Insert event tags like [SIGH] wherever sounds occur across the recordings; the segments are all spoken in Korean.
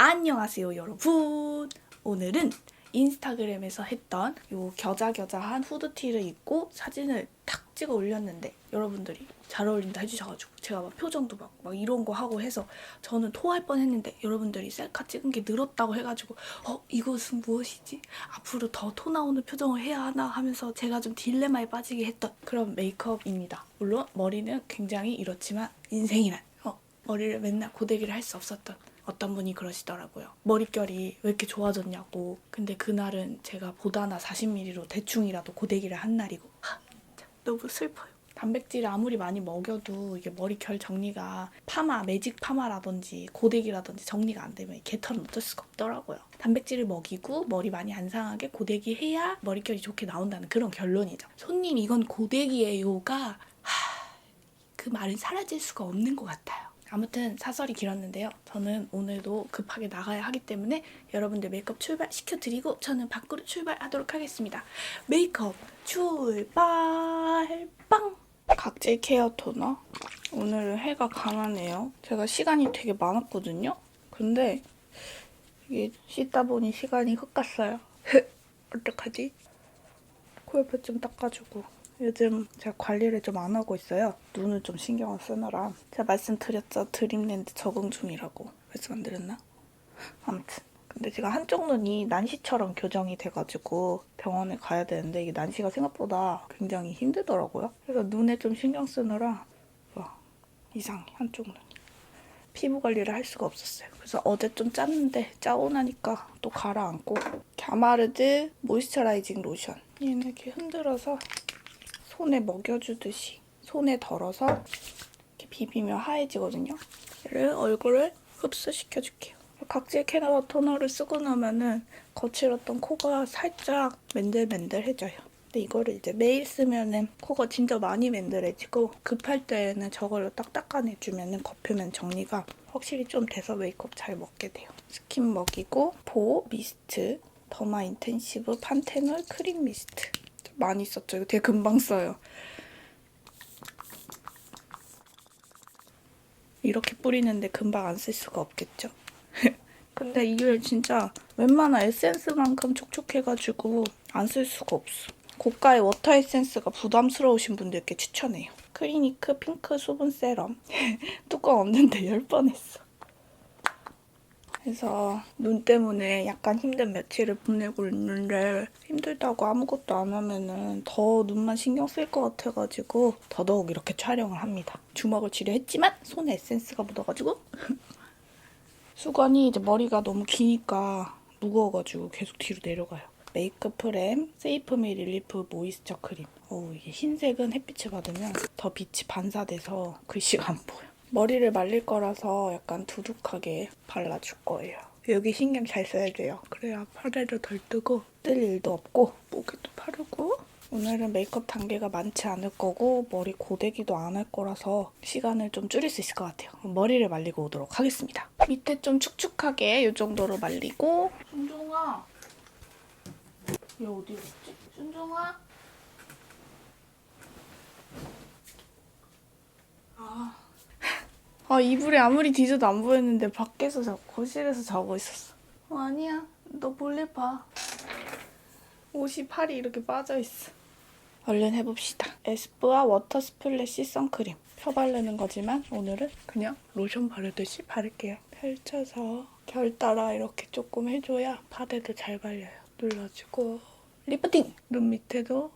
안녕하세요 여러분. 오늘은 인스타그램에서 했던 요 겨자겨자한 후드티를 입고 사진을 탁 찍어 올렸는데 여러분들이 잘 어울린다 해주셔가지고 제가 막 표정도 막, 막 이런 거 하고 해서 저는 토할 뻔했는데 여러분들이 셀카 찍은 게 늘었다고 해가지고 어 이것은 무엇이지? 앞으로 더 토 나오는 표정을 해야 하나 하면서 제가 좀 딜레마에 빠지게 했던 그런 메이크업입니다. 물론 머리는 굉장히 이렇지만 인생이란 어, 머리를 맨날 고데기를 할 수 없었던 어떤 분이 그러시더라고요. 머릿결이 왜 이렇게 좋아졌냐고. 근데 그날은 제가 보다나 40mm로 대충이라도 고데기를 한 날이고. 하, 참, 너무 슬퍼요. 단백질을 아무리 많이 먹여도 이게 머리결 정리가 파마, 매직 파마라든지 고데기라든지 정리가 안 되면 이 개털은 어쩔 수가 없더라고요. 단백질을 먹이고 머리 많이 안 상하게 고데기 해야 머릿결이 좋게 나온다는 그런 결론이죠. 손님 이건 고데기예요가 하, 그 말은 사라질 수가 없는 것 같아요. 아무튼 사설이 길었는데요. 저는 오늘도 급하게 나가야 하기 때문에 여러분들 메이크업 출발 시켜드리고 저는 밖으로 출발하도록 하겠습니다. 메이크업 출발 빵! 각질 케어 토너. 오늘은 해가 강하네요. 제가 시간이 되게 많았거든요. 근데 이게 씻다 보니 시간이 훅 갔어요. [LAUGHS] 어떡하지? 코 옆에 좀 닦아주고 요즘 제가 관리를 좀 안 하고 있어요. 눈을 좀 신경을 쓰느라. 제가 말씀드렸죠. 드림랜드 적응 중이라고. 말씀 안 드렸나? 아무튼. 근데 제가 한쪽 눈이 난시처럼 교정이 돼가지고 병원에 가야 되는데 이게 난시가 생각보다 굉장히 힘들더라고요. 그래서 눈에 좀 신경 쓰느라 와, 이상해. 한쪽 눈이. 피부 관리를 할 수가 없었어요. 그래서 어제 좀 짰는데 짜고 나니까 또 가라앉고 갸마르드 모이스처라이징 로션 얘는 이렇게 흔들어서 손에 먹여주듯이 손에 덜어서 이렇게 비비면 하얘지거든요. 얘를 얼굴을 흡수시켜줄게요. 각질 캐너 토너를 쓰고 나면은 거칠었던 코가 살짝 맨들맨들해져요. 근데 이거를 이제 매일 쓰면은 코가 진짜 많이 맨들해지고 급할 때는 저걸로 딱 닦아내주면은 겉표면 정리가 확실히 좀 돼서 메이크업 잘 먹게 돼요. 스킨 먹이고 보 미스트 더마 인텐시브 판테놀 크림 미스트 많이 썼죠. 이거 되게 금방 써요. 이렇게 뿌리는데 금방 안 쓸 수가 없겠죠. [LAUGHS] 근데 이게 진짜 웬만한 에센스만큼 촉촉해가지고 안 쓸 수가 없어. 고가의 워터 에센스가 부담스러우신 분들께 추천해요. 크리니크 핑크 수분 세럼. [LAUGHS] 뚜껑 없는데 열번 했어. 그래서 눈 때문에 약간 힘든 며칠을 보내고 있는데 힘들다고 아무것도 안 하면은 더 눈만 신경 쓸 것 같아가지고 더더욱 이렇게 촬영을 합니다. 주먹을 쥐려 했지만 손에 에센스가 묻어가지고 [LAUGHS] 수건이 이제 머리가 너무 기니까 무거워가지고 계속 뒤로 내려가요. 메이크업 프렘 세이프미 릴리프 모이스처 크림. 어우 이게 흰색은 햇빛을 받으면 더 빛이 반사돼서 글씨가 안 보여. 머리를 말릴 거라서 약간 두둑하게 발라줄 거예요. 여기 신경 잘 써야 돼요. 그래야 팔에도 덜 뜨고 뜰 일도 없고 목에도 바르고 오늘은 메이크업 단계가 많지 않을 거고 머리 고데기도 안 할 거라서 시간을 좀 줄일 수 있을 것 같아요. 머리를 말리고 오도록 하겠습니다. 밑에 좀 축축하게 이 정도로 말리고 순종아 얘 어디 갔지? 순종아 아 아, 이불이 아무리 뒤져도 안 보였는데 밖에서 자, 거실에서 자고 있었어. 어, 아니야. 너 몰래 봐. 옷이 팔이 이렇게 빠져 있어. 얼른 해봅시다. 에스쁘아 워터 스플래시 선크림. 펴 바르는 거지만 오늘은 그냥 로션 바르듯이 바를게요. 펼쳐서 결 따라 이렇게 조금 해줘야 파데도 잘 발려요. 눌러주고 리프팅! 눈 밑에도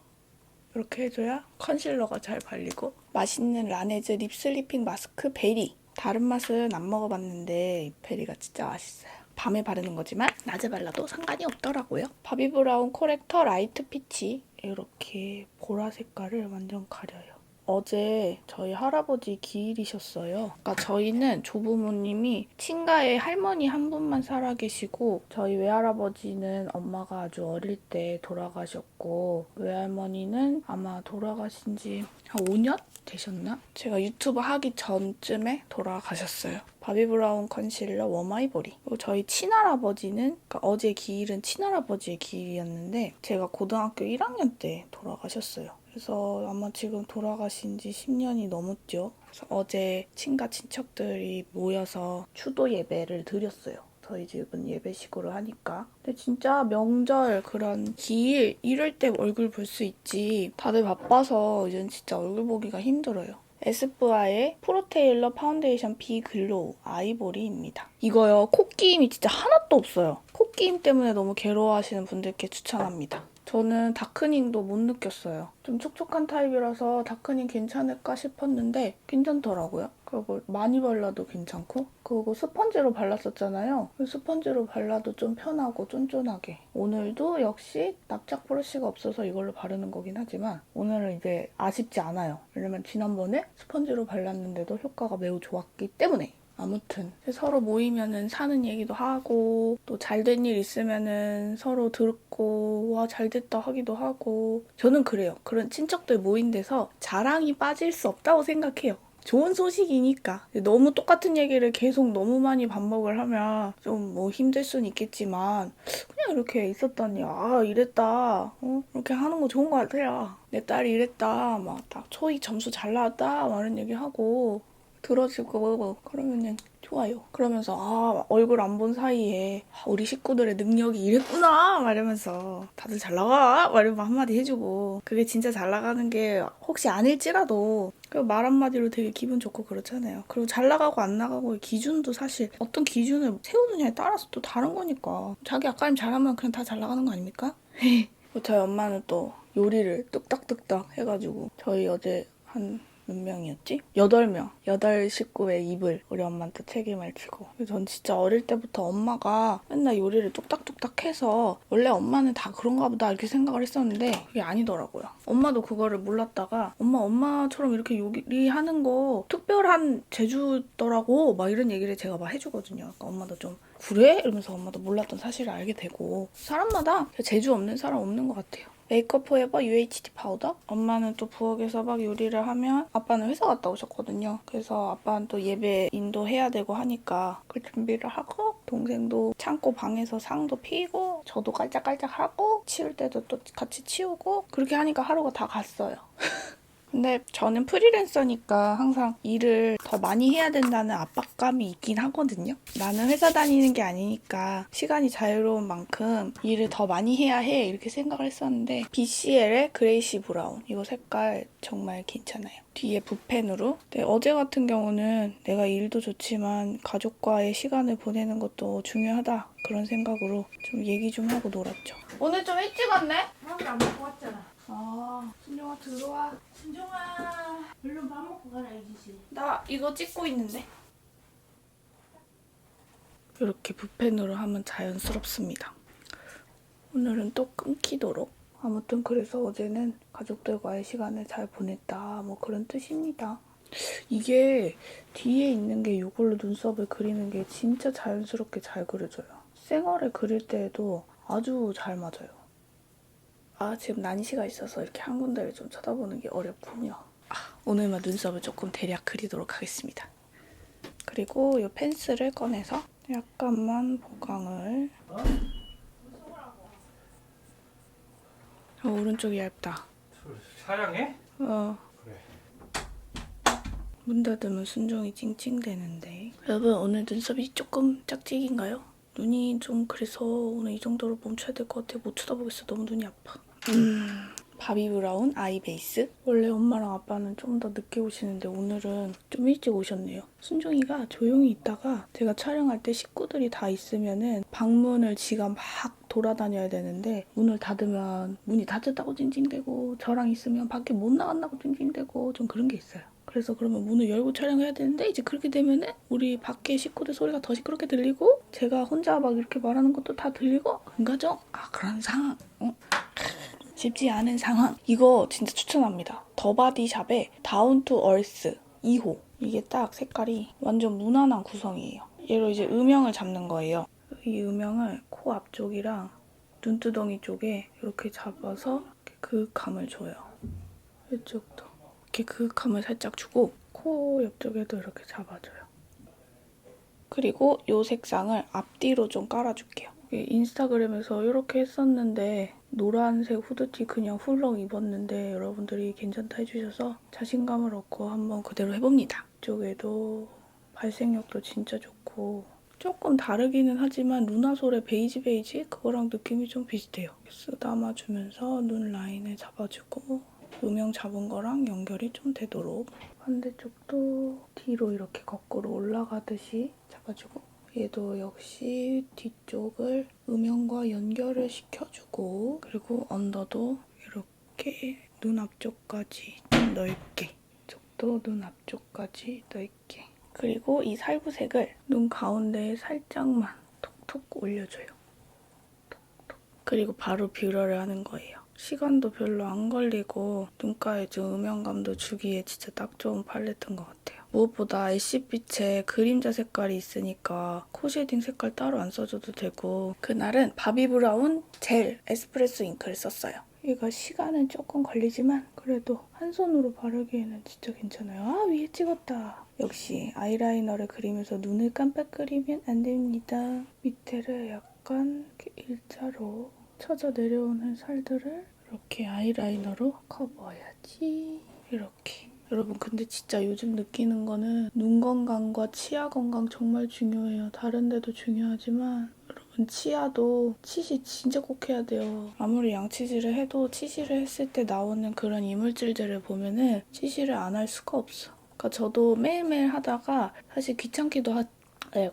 이렇게 해줘야 컨실러가 잘 발리고 맛있는 라네즈 립 슬리핑 마스크 베리 다른 맛은 안 먹어봤는데 이 베리가 진짜 맛있어요. 밤에 바르는 거지만 낮에 발라도 상관이 없더라고요. 바비브라운 코렉터 라이트 피치. 이렇게 보라 색깔을 완전 가려요 어제 저희 할아버지 기일이셨어요. 그러니까 저희는 조부모님이 친가에 할머니 한 분만 살아계시고 저희 외할아버지는 엄마가 아주 어릴 때 돌아가셨고 외할머니는 아마 돌아가신 지 한 5년 되셨나? 제가 유튜브 하기 전쯤에 돌아가셨어요. 바비브라운 컨실러 워마이보리. 그리고 저희 친할아버지는 그러니까 어제 기일은 친할아버지의 기일이었는데 제가 고등학교 1학년 때 돌아가셨어요. 그래서 아마 지금 돌아가신 지 10년이 넘었죠. 그래서 어제 친가 친척들이 모여서 추도 예배를 드렸어요. 저희 집은 예배식으로 하니까. 근데 진짜 명절 그런 기일 이럴 때 얼굴 볼 수 있지. 다들 바빠서 이젠 진짜 얼굴 보기가 힘들어요. 에스쁘아의 프로테일러 파운데이션 비 글로우 아이보리입니다. 이거요 코끼임이 진짜 하나도 없어요. 코끼임 때문에 너무 괴로워하시는 분들께 추천합니다. 저는 다크닝도 못 느꼈어요. 좀 촉촉한 타입이라서 다크닝 괜찮을까 싶었는데 괜찮더라고요. 그리고 많이 발라도 괜찮고 그리고 스펀지로 발랐었잖아요. 스펀지로 발라도 좀 편하고 쫀쫀하게. 오늘도 역시 납작 브러쉬가 없어서 이걸로 바르는 거긴 하지만 오늘은 이제 아쉽지 않아요. 왜냐면 지난번에 스펀지로 발랐는데도 효과가 매우 좋았기 때문에 아무튼 서로 모이면은 사는 얘기도 하고 또 잘된 일 있으면은 서로 듣고 와 잘됐다 하기도 하고. 저는 그래요. 그런 친척들 모인 데서 자랑이 빠질 수 없다고 생각해요. 좋은 소식이니까. 너무 똑같은 얘기를 계속 너무 많이 반복을 하면 좀 뭐 힘들 수는 있겠지만 그냥 이렇게 있었더니 아 이랬다. 어? 이렇게 하는 거 좋은 것 같아요. 내 딸이 이랬다. 막딱 초이 점수 잘 나왔다. 막 이런 얘기 하고 들어주고 그러면은 좋아요. 그러면서 아 얼굴 안 본 사이에 아, 우리 식구들의 능력이 이랬구나 막 이러면서 다들 잘 나가 막 이러면 한마디 해주고 그게 진짜 잘 나가는 게 혹시 아닐지라도 그말 한마디로 되게 기분 좋고 그렇잖아요. 그리고 잘 나가고 안 나가고의 기준도 사실 어떤 기준을 세우느냐에 따라서 또 다른 거니까 자기 앞가림 잘하면 그냥 다 잘 나가는 거 아닙니까? [LAUGHS] 저희 엄마는 또 요리를 뚝딱뚝딱 해가지고 저희 어제 한 몇 명이었지? 여덟 명. 여덟 식구의 입을 우리 엄마한테 책임을 지고. 전 진짜 어릴 때부터 엄마가 맨날 요리를 뚝딱뚝딱 해서 원래 엄마는 다 그런가 보다 이렇게 생각을 했었는데 그게 아니더라고요. 엄마도 그거를 몰랐다가 엄마 엄마처럼 이렇게 요리하는 거 특별한 재주더라고 막 이런 얘기를 제가 막 해주거든요. 그러니까 엄마도 좀 그래? 이러면서 엄마도 몰랐던 사실을 알게 되고 사람마다 재주 없는 사람 없는 것 같아요. 메이크업 포에버 UHD 파우더. 엄마는 또 부엌에서 막 요리를 하면 아빠는 회사 갔다 오셨거든요. 그래서 아빠는 또 예배 인도해야 되고 하니까 그 준비를 하고 동생도 창고 방에서 상도 피고 저도 깔짝깔짝 하고 치울 때도 또 같이 치우고 그렇게 하니까 하루가 다 갔어요. [LAUGHS] 근데 저는 프리랜서니까 항상 일을 더 많이 해야 된다는 압박감이 있긴 하거든요. 나는 회사 다니는 게 아니니까 시간이 자유로운 만큼 일을 더 많이 해야 해 이렇게 생각을 했었는데 BCL의 그레이시 브라운 이거 색깔 정말 괜찮아요. 뒤에 붓펜으로 네, 어제 같은 경우는 내가 일도 좋지만 가족과의 시간을 보내는 것도 중요하다 그런 생각으로 좀 얘기 좀 하고 놀았죠. 오늘 좀 일찍 왔네? 밥을 안 먹고 왔잖아. 아, 순정아 들어와. 신종아, 얼른 밥 먹고 가라 이지씨. 나 이거 찍고 있는데. 이렇게 붓펜으로 하면 자연스럽습니다. 오늘은 또 끊기도록. 아무튼 그래서 어제는 가족들과의 시간을 잘 보냈다. 뭐 그런 뜻입니다. 이게 뒤에 있는 게 이걸로 눈썹을 그리는 게 진짜 자연스럽게 잘 그려져요. 생얼에 그릴 때에도 아주 잘 맞아요. 아, 지금 난시가 있어서 이렇게 한 군데를 좀 쳐다보는 게 어렵군요. 아, 오늘만 눈썹을 조금 대략 그리도록 하겠습니다. 그리고 이 펜슬을 꺼내서 약간만 보강을. 어, 오른쪽이 얇다. 촬영해? 어. 그래. 문 닫으면 순종이 찡찡대는데. 여러분 오늘 눈썹이 조금 짝짝인가요? 눈이 좀 그래서 오늘 이 정도로 멈춰야 될 것 같아. 못 쳐다보겠어. 너무 눈이 아파. 음. 바비 브라운 아이 베이스. 원래 엄마랑 아빠는 좀 더 늦게 오시는데 오늘은 좀 일찍 오셨네요. 순종이가 조용히 있다가 제가 촬영할 때 식구들이 다 있으면은 방문을 지가 막 돌아다녀야 되는데 문을 닫으면 문이 닫혔다고 찡찡대고 저랑 있으면 밖에 못 나간다고 찡찡대고 좀 그런 게 있어요. 그래서 그러면 문을 열고 촬영해야 되는데 이제 그렇게 되면은 우리 밖에 식구들 소리가 더 시끄럽게 들리고 제가 혼자 막 이렇게 말하는 것도 다 들리고 그런 거죠? 아 그런 상황. 어? 쉽지 않은 상황. 이거 진짜 추천합니다. 더바디샵의 다운 투 얼스 2호. 이게 딱 색깔이 완전 무난한 구성이에요. 얘로 이제 음영을 잡는 거예요. 이 음영을 코 앞쪽이랑 눈두덩이 쪽에 이렇게 잡아서 이렇게 그윽함을 줘요. 이쪽도 이렇게 그윽함을 살짝 주고 코 옆쪽에도 이렇게 잡아줘요. 그리고 이 색상을 앞뒤로 좀 깔아줄게요. 인스타그램에서 이렇게 했었는데 노란색 후드티 그냥 훌렁 입었는데 여러분들이 괜찮다 해주셔서 자신감을 얻고 한번 그대로 해봅니다. 이쪽에도 발색력도 진짜 좋고 조금 다르기는 하지만 루나솔의 베이지 베이지 그거랑 느낌이 좀 비슷해요. 쓰다마주면서 눈 라인을 잡아주고 음영 잡은 거랑 연결이 좀 되도록 반대쪽도 뒤로 이렇게 거꾸로 올라가듯이 잡아주고 얘도 역시 뒤쪽을 음영과 연결을 시켜주고 그리고 언더도 이렇게 눈 앞쪽까지 좀 넓게 이쪽도 눈 앞쪽까지 넓게 그리고 이 살구색을 눈 가운데에 살짝만 톡톡 올려줘요. 톡톡. 그리고 바로 뷰러를 하는 거예요. 시간도 별로 안 걸리고 눈가에 좀 음영감도 주기에 진짜 딱 좋은 팔레트인 것 같아요. 무엇보다 애쉬빛에 그림자 색깔이 있으니까 코 쉐딩 색깔 따로 안 써줘도 되고 그날은 바비 브라운 젤 에스프레소 잉크를 썼어요. 이거 시간은 조금 걸리지만 그래도 한 손으로 바르기에는 진짜 괜찮아요. 아 위에 찍었다. 역시 아이라이너를 그리면서 눈을 깜빡거리면 안 됩니다. 밑에를 약간 일자로 쳐져 내려오는 살들을 이렇게 아이라이너로 커버해야지. 이렇게. 여러분 근데 진짜 요즘 느끼는 거는 눈 건강과 치아 건강 정말 중요해요. 다른 데도 중요하지만 여러분 치아도 치시 진짜 꼭 해야 돼요. 아무리 양치질을 해도 치실을 했을 때 나오는 그런 이물질들을 보면은 치실을 안 할 수가 없어. 그러니까 저도 매일매일 하다가 사실 귀찮기도 하... 아유,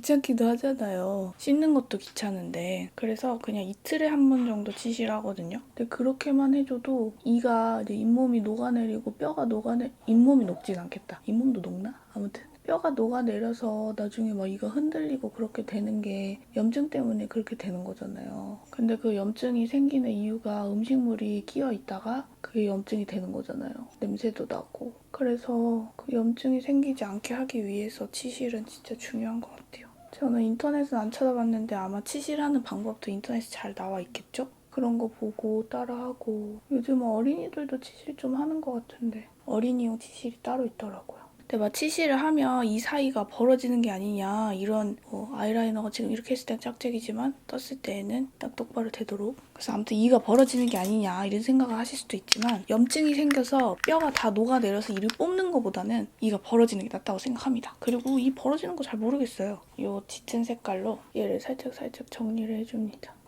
귀찮기도 하잖아요. 씻는 것도 귀찮은데. 그래서 그냥 이틀에 한 번 정도 치실 하거든요. 근데 그렇게만 해줘도 이가 이제 잇몸이 녹아내리고 뼈가 녹아내... 잇몸이 녹진 않겠다. 잇몸도 녹나? 아무튼. 뼈가 녹아내려서 나중에 막 이가 흔들리고 그렇게 되는 게 염증 때문에 그렇게 되는 거잖아요. 근데 그 염증이 생기는 이유가 음식물이 끼어 있다가 그게 염증이 되는 거잖아요. 냄새도 나고. 그래서 그 염증이 생기지 않게 하기 위해서 치실은 진짜 중요한 것 같아요. 저는 인터넷은 안 찾아봤는데 아마 치실하는 방법도 인터넷에 잘 나와 있겠죠? 그런 거 보고 따라하고 요즘은 어린이들도 치실 좀 하는 것 같은데 어린이용 치실이 따로 있더라고요. 근데 막 치실을 하면 이 사이가 벌어지는 게 아니냐 이런 뭐 아이라이너가 지금 이렇게 했을 땐 짝짝이지만 떴을 때에는 딱 똑바로 되도록 그래서 아무튼 이가 벌어지는 게 아니냐 이런 생각을 하실 수도 있지만 염증이 생겨서 뼈가 다 녹아내려서 이를 뽑는 것보다는 이가 벌어지는 게 낫다고 생각합니다. 그리고 이 벌어지는 거 잘 모르겠어요. 이 짙은 색깔로 얘를 살짝 살짝 정리를 해줍니다.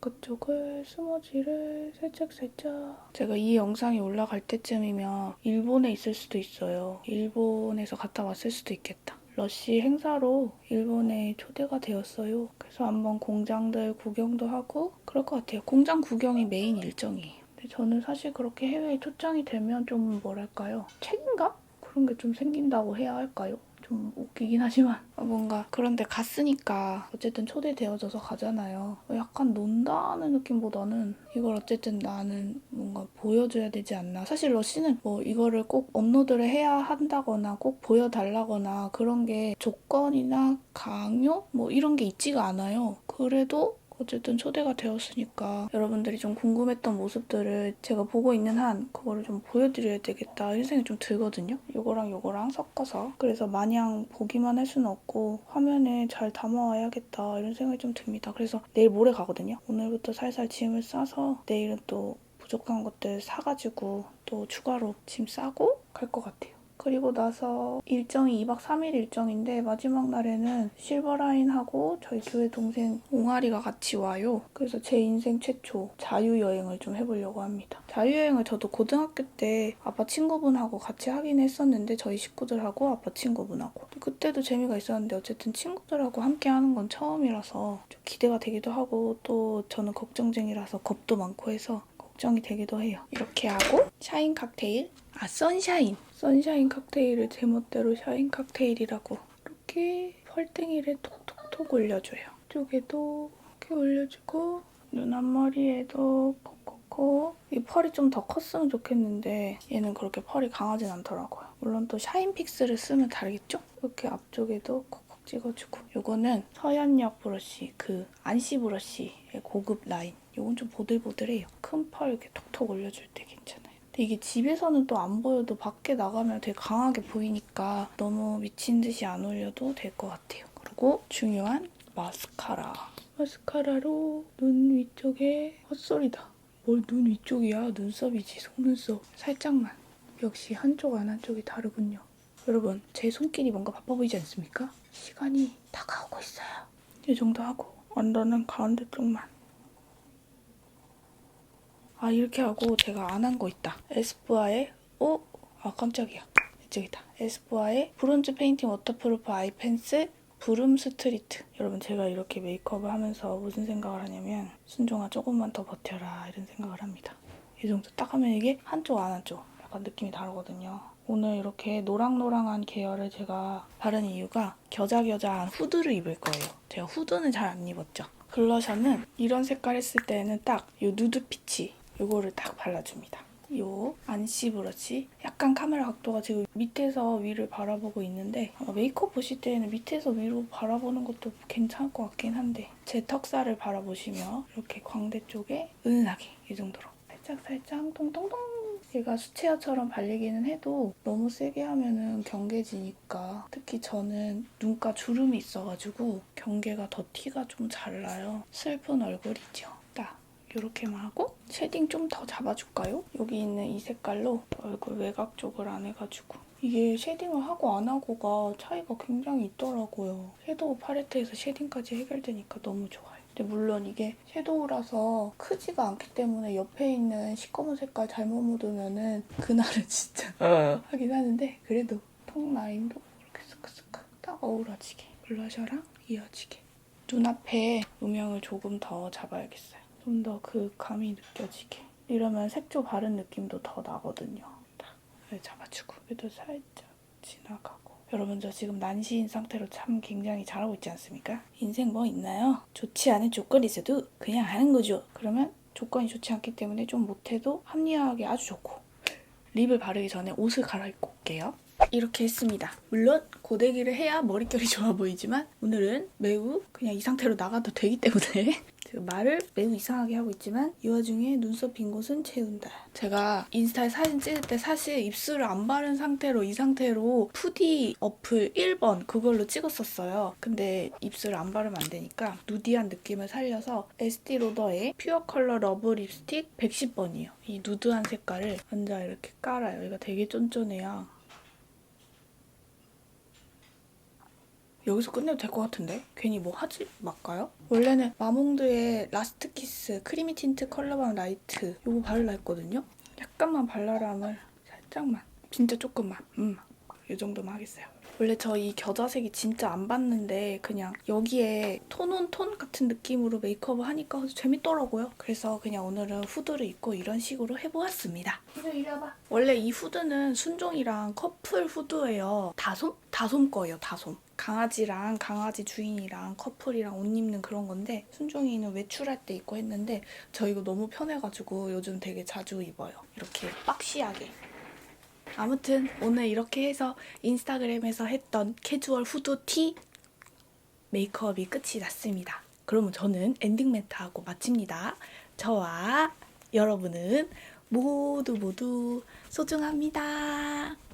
바깥쪽을 스머지를 살짝 살짝 제가 이 영상이 올라갈 때쯤이면 일본에 있을 수도 있어요. 일본에서 갔다 왔을 수도 있겠다. 러시 행사로 일본에 초대가 되었어요. 그래서 한번 공장들 구경도 하고 그럴 것 같아요. 공장 구경이 메인 일정이에요. 근데 저는 사실 그렇게 해외에 초청이 되면 좀 뭐랄까요? 책임감? 그런 게 좀 생긴다고 해야 할까요? 좀 웃기긴 하지만 뭔가 그런데 갔으니까 어쨌든 초대되어져서 가잖아요. 약간 논다는 느낌보다는 이걸 어쨌든 나는 뭔가 보여줘야 되지 않나. 사실 러시는 뭐 이거를 꼭 업로드를 해야 한다거나 꼭 보여달라거나 그런 게 조건이나 강요 뭐 이런 게 있지가 않아요. 그래도 어쨌든 초대가 되었으니까 여러분들이 좀 궁금했던 모습들을 제가 보고 있는 한 그거를 좀 보여드려야 되겠다 이런 생각이 좀 들거든요. 요거랑 요거랑 섞어서 그래서 마냥 보기만 할 수는 없고 화면에 잘 담아와야겠다 이런 생각이 좀 듭니다. 그래서 내일 모레 가거든요. 오늘부터 살살 짐을 싸서 내일은 또 부족한 것들 사가지고 또 추가로 짐 싸고 갈 것 같아요. 그리고 나서 일정이 2박 3일 일정인데 마지막 날에는 실버라인하고 저희 교회 동생 옹알이가 같이 와요. 그래서 제 인생 최초 자유여행을 좀 해보려고 합니다. 자유여행을 저도 고등학교 때 아빠 친구분하고 같이 하긴 했었는데 저희 식구들하고 아빠 친구분하고 그때도 재미가 있었는데 어쨌든 친구들하고 함께 하는 건 처음이라서 좀 기대가 되기도 하고 또 저는 걱정쟁이라서 겁도 많고 해서 걱정이 되기도 해요. 이렇게 하고 샤인 칵테일 아 선샤인 선샤인 칵테일을 제멋대로 샤인 칵테일이라고 이렇게 펄땡이를 톡톡톡 올려줘요. 이쪽에도 이렇게 올려주고 눈 앞머리에도 콕콕콕 이 펄이 좀 더 컸으면 좋겠는데 얘는 그렇게 펄이 강하진 않더라고요. 물론 또 샤인 픽스를 쓰면 다르겠죠? 이렇게 앞쪽에도 콕콕 찍어주고 이거는 서현역 브러쉬 그 안시 브러쉬의 고급 라인 이건 좀 보들보들해요. 큰 펄 이렇게 톡톡 올려줄 때 괜찮아요. 이게 집에서는 또 안 보여도 밖에 나가면 되게 강하게 보이니까 너무 미친 듯이 안 올려도 될 것 같아요. 그리고 중요한 마스카라. 마스카라로 눈 위쪽에 헛소리다. 뭘 눈 위쪽이야? 눈썹이지, 속눈썹. 살짝만. 역시 한쪽 안 한쪽이 다르군요. 여러분, 제 손길이 뭔가 바빠 보이지 않습니까? 시간이 다가오고 있어요. 이 정도 하고 언더는 가운데 쪽만. 아 이렇게 하고 제가 안 한 거 있다. 에스쁘아의 오, 아 깜짝이야. 이쪽이다. 에스쁘아의 브론즈 페인팅 워터프루프 아이 펜슬 브룸 스트리트. 여러분 제가 이렇게 메이크업을 하면서 무슨 생각을 하냐면 순종아 조금만 더 버텨라 이런 생각을 합니다. 이 정도 딱 하면 이게 한쪽 안 한쪽 약간 느낌이 다르거든요. 오늘 이렇게 노랑노랑한 계열을 제가 바른 이유가 겨자겨자한 후드를 입을 거예요. 제가 후드는 잘 안 입었죠. 블러셔는 이런 색깔 했을 때는 딱 이 누드 피치 이거를 딱 발라줍니다. 요 안시 브러쉬. 약간 카메라 각도가 지금 밑에서 위를 바라보고 있는데 메이크업 보실 때에는 밑에서 위로 바라보는 것도 괜찮을 것 같긴 한데 제 턱살을 바라보시며 이렇게 광대 쪽에 은은하게 이 정도로. 살짝 살짝 통통통 얘가 수채화처럼 발리기는 해도 너무 세게 하면은 경계지니까 특히 저는 눈가 주름이 있어가지고 경계가 더 티가 좀 잘 나요. 슬픈 얼굴이죠. 딱 이렇게만 하고 쉐딩 좀 더 잡아줄까요? 여기 있는 이 색깔로 얼굴 외곽 쪽을 안 해가지고 이게 쉐딩을 하고 안 하고가 차이가 굉장히 있더라고요. 섀도우 팔레트에서 쉐딩까지 해결되니까 너무 좋아요. 근데 물론 이게 섀도우라서 크지가 않기 때문에 옆에 있는 시꺼먼 색깔 잘못 묻으면은 그날은 [LAUGHS] 진짜 하긴 하는데 그래도 턱 라인도 이렇게 스크스크 딱 어우러지게 블러셔랑 이어지게 눈앞에 음영을 조금 더 잡아야겠어요. 좀 더 그 감이 느껴지게. 이러면 색조 바른 느낌도 더 나거든요. 딱 여기 잡아주고 그래도 살짝 지나가고. 여러분 저 지금 난시인 상태로 참 굉장히 잘하고 있지 않습니까? 인생 뭐 있나요? 좋지 않은 조건이 있어도 그냥 하는 거죠. 그러면 조건이 좋지 않기 때문에 좀 못해도 합리화하기 아주 좋고 립을 바르기 전에 옷을 갈아입고 올게요. 이렇게 했습니다. 물론 고데기를 해야 머릿결이 좋아 보이지만 오늘은 매우 그냥 이 상태로 나가도 되기 때문에 지금 말을 매우 이상하게 하고 있지만 이 와중에 눈썹 빈 곳은 채운다. 제가 인스타에 사진 찍을 때 사실 입술을 안 바른 상태로 이 상태로 푸디 어플 1번 그걸로 찍었었어요. 근데 입술을 안 바르면 안 되니까 누디한 느낌을 살려서 에스티 로더의 퓨어 컬러 러브 립스틱 110번이에요. 이 누드한 색깔을 먼저 이렇게 깔아요. 얘가 되게 쫀쫀해요. 여기서 끝내도 될 것 같은데? 괜히 뭐 하지 말까요? 원래는 마몽드의 라스트 키스 크리미 틴트 컬러밤 라이트 이거 바르려 했거든요? 약간만 발라람을 살짝만 진짜 조금만 음, 이 정도만 하겠어요 원래 저 이 겨자색이 진짜 안 봤는데 그냥 여기에 톤 온 톤 같은 느낌으로 메이크업을 하니까 재밌더라고요 그래서 그냥 오늘은 후드를 입고 이런 식으로 해보았습니다 이리 이리 와봐. 원래 이 후드는 순종이랑 커플 후드예요. 다솜? 다솜 거예요, 다솜. 강아지랑 강아지 주인이랑 커플이랑 옷 입는 그런 건데 순종이는 외출할 때 입고 했는데 저 이거 너무 편해가지고 요즘 되게 자주 입어요. 이렇게 박시하게. 아무튼 오늘 이렇게 해서 인스타그램에서 했던 캐주얼 후드 티 메이크업이 끝이 났습니다. 그러면 저는 엔딩 멘트하고 마칩니다. 저와 여러분은 모두 모두 소중합니다.